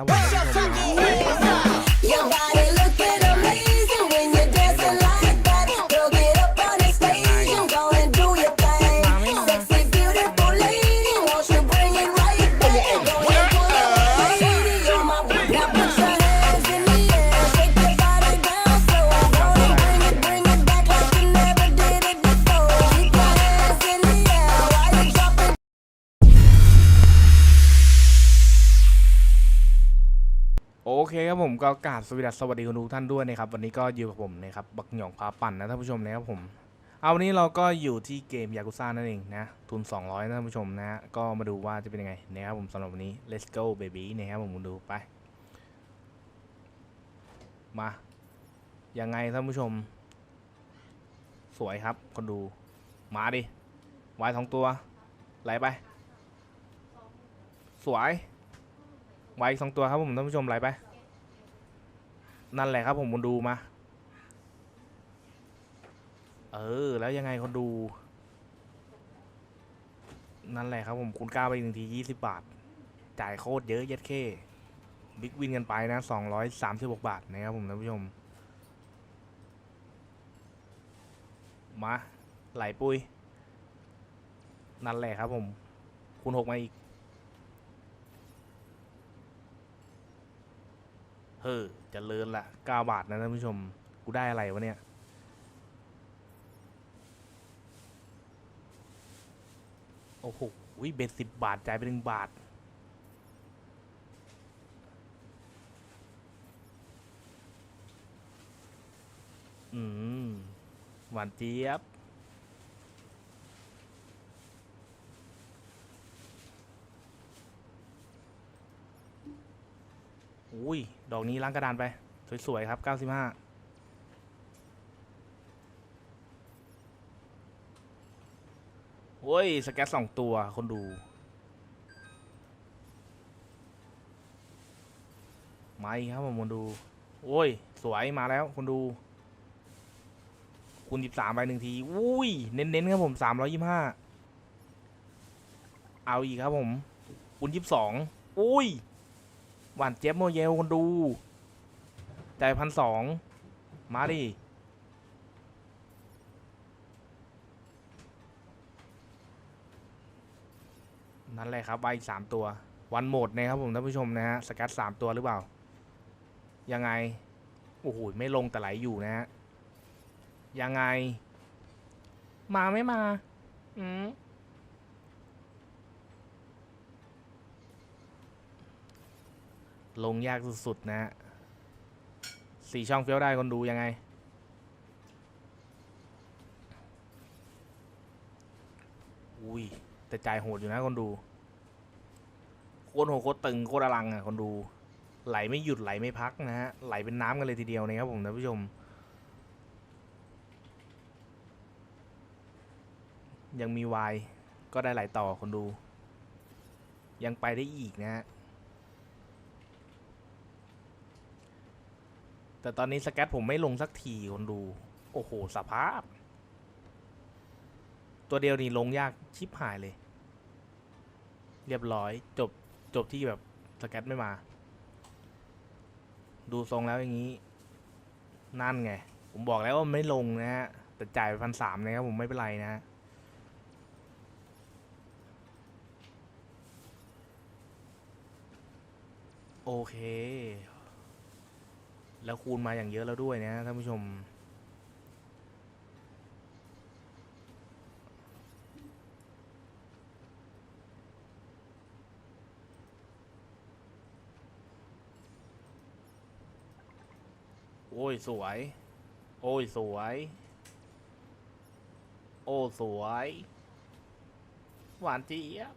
ค เคครับผมก็กราบสวัสดีสวัสดีคุณทุกท่านด้วยนะครับวันนี้ก็อยู่กับผมนะครับบักหยองพาปั่นนะท่านผู้ชมนะครับผมเอาวันนี้เราก็อยู่ที่เกมยากุซ่านั่นเองนะทุน 200นะท่านผู้ชมนะก็มาดูว่าจะเป็นยังไงนะครับผมสำหรับวันนี้ let's go baby นะครับผมมาดูไป มายังไงท่านผู้ชม สวยครับคนดูมาดิวายสองตัวไหลไป สวยไว้สองตัวครับผมท่านผู้ชมไหลไป นั่นแหละครับผมคนดูมา เออ แล้วยังไงคนดู นั่นแหละครับผมคุณกล้าไปหนึ่งทียี่สิบบาท จ่ายโคตรเยอะเย็ดเข้บิ๊กวินกันไปนะสองร้อยสามสิบหกบาทนะครับผมท่านผู้ชม มา ไหลปุย นั่นแหละครับผม คุณหกมาอีก เฮ้อเจะเลินละเก้าบาทนะท่านผู้ชม กูได้อะไรวะเนี่ยโอ้โหเบ็ดสิบบาท จ่ายไปหนึ่งบาท อืม หวานเจี๊ยบ อุ้ย ดอกนี้ล้างกระดานไป สวย ๆ ครับ 95โอ้ย สแกตสองตัว คนดู มาอีกครับผมคนดู โอ้ย สวยมาแล้ว คนดู คูณ13ไปหนึ่งที อุ้ย เน้นๆครับผม325เอาอีกครับผม คูณ22อุ้ย หวานเจี๊ยบโมเยลคนดูจ่ายพันสองมาดินั่นแหละครับใบอีกสามตัว วันโหมดนะครับผมท่านผู้ชมนะฮะสกัดสามตัวหรือเปล่า ยังไง โอ้โห ไม่ลงแต่ไหลอยู่นะฮะ ยังไง มาไม่มา อืม ลงยากสุดๆนะฮะสี่ช่องเฟี้ยวได้คนดูยังไง อุ้ย แต่จ่ายโหดอยู่นะคนดูโคตรโหดโคตรตึงโคตรอลังอะคนดู ไหลไม่หยุดไหลไม่พักนะฮะ ไหลเป็นน้ำกันเลยทีเดียวนะครับผมท่านผู้ชม ยังมีวายก็ได้ไหลต่อคนดู ยังไปได้อีกนะฮะ แต่ตอนนี้สแกตผมไม่ลงสักทีคนดู โอ้โห สภาพ ตัวเดียวนี่ลงยากชิบหายเลย เรียบร้อยจบจบที่แบบสแกตไม่มา ดูทรงแล้วอย่างนี้ นั่นไง ผมบอกแล้วว่าไม่ลงนะฮะ แต่จ่ายไปพันสามนะครับผมไม่เป็นไรนะฮะโอเค แล้วคูณมาอย่างเยอะแล้วด้วยนะท่านผู้ชม โอ้ยสวย โอ้ยสวย โอ้สวย หวานเจี๊ยบ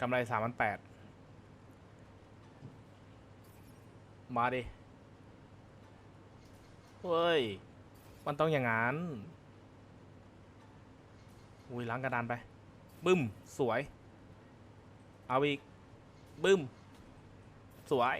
กำไรสามพันแปดมาดิ เฮ้ย มันต้องอย่างนั้น อุ้ยล้างกระดานไป บึ้ม สวย เอาอีก บึ้ม สวย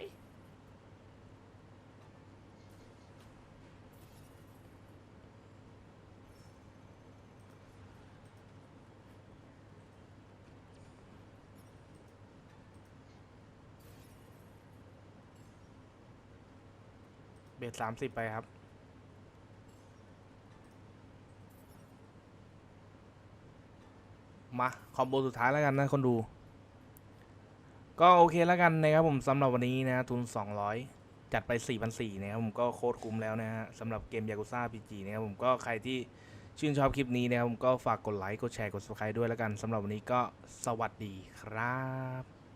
เบสสามสิบไปครับ มา คอมโบสุดท้ายแล้วกันนะคนดู ก็โอเคแล้วกันนะครับผมสำหรับวันนี้นะทุน 200 จัดไป 4,400นะครับผมก็โคตรคุ้มแล้วนะฮะสำหรับเกมยากุซ่าพีจีนะครับผมก็ใครที่ชื่นชอบคลิปนี้นะครับผมก็ฝากกดไลค์ กดแชร์ กด subscribe ด้วยแล้วกันสำหรับวันนี้ก็สวัสดีครับ